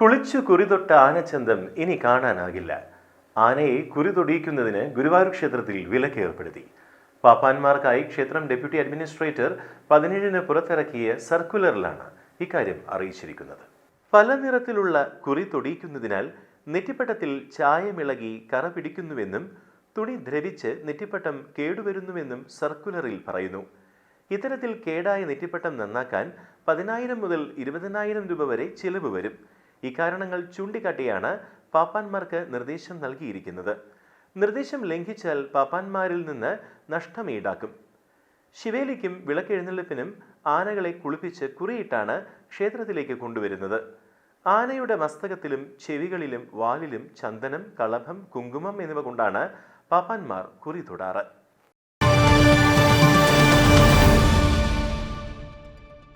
കുളിച്ചു കുറിതൊട്ട ആനച്ചന്തം ഇനി കാണാനാകില്ല. ആനയെ കുറിതൊടിയിക്കുന്നതിന് ഗുരുവായൂർ ക്ഷേത്രത്തിൽ വിലക്ക് ഏർപ്പെടുത്തി. പാപ്പാന്മാർക്കായി ക്ഷേത്രം ഡെപ്യൂട്ടി അഡ്മിനിസ്ട്രേറ്റർ പതിനേഴിന് പുറത്തിറക്കിയ സർക്കുലറിലാണ് ഇക്കാര്യം അറിയിച്ചിരിക്കുന്നത്. പല നിറത്തിലുള്ള കുറി തൊടിയിക്കുന്നതിനാൽ നെറ്റിപ്പട്ടത്തിൽ ചായമിളകി കറ പിടിക്കുന്നുവെന്നും തുണി ദ്രവിച്ച് നെറ്റിപ്പട്ടം കേടുവരുന്നുവെന്നും സർക്കുലറിൽ പറയുന്നു. ഇത്തരത്തിൽ കേടായ നെറ്റിപ്പട്ടം നന്നാക്കാൻ പതിനായിരം മുതൽ ഇരുപതിനായിരം രൂപ വരെ ചിലവ് വരും. ഇക്കാരണങ്ങൾ ചൂണ്ടിക്കാട്ടിയാണ് പാപ്പാന്മാർക്ക് നിർദ്ദേശം നൽകിയിരിക്കുന്നത്. നിർദ്ദേശം ലംഘിച്ചാൽ പാപ്പാന്മാരിൽ നിന്ന് നഷ്ടം ഈടാക്കും. ശിവേലിക്കും വിളക്കെഴുന്നള്ളിപ്പിനും ആനകളെ കുളിപ്പിച്ച് കുറിയിട്ടാണ് ക്ഷേത്രത്തിലേക്ക് കൊണ്ടുവരുന്നത്. ആനയുടെ മസ്തകത്തിലും ചെവികളിലും വാലിലും ചന്ദനം കളഭം കുങ്കുമം എന്നിവ കൊണ്ടാണ് പാപ്പാന്മാർ കുറി തൊടാറ്.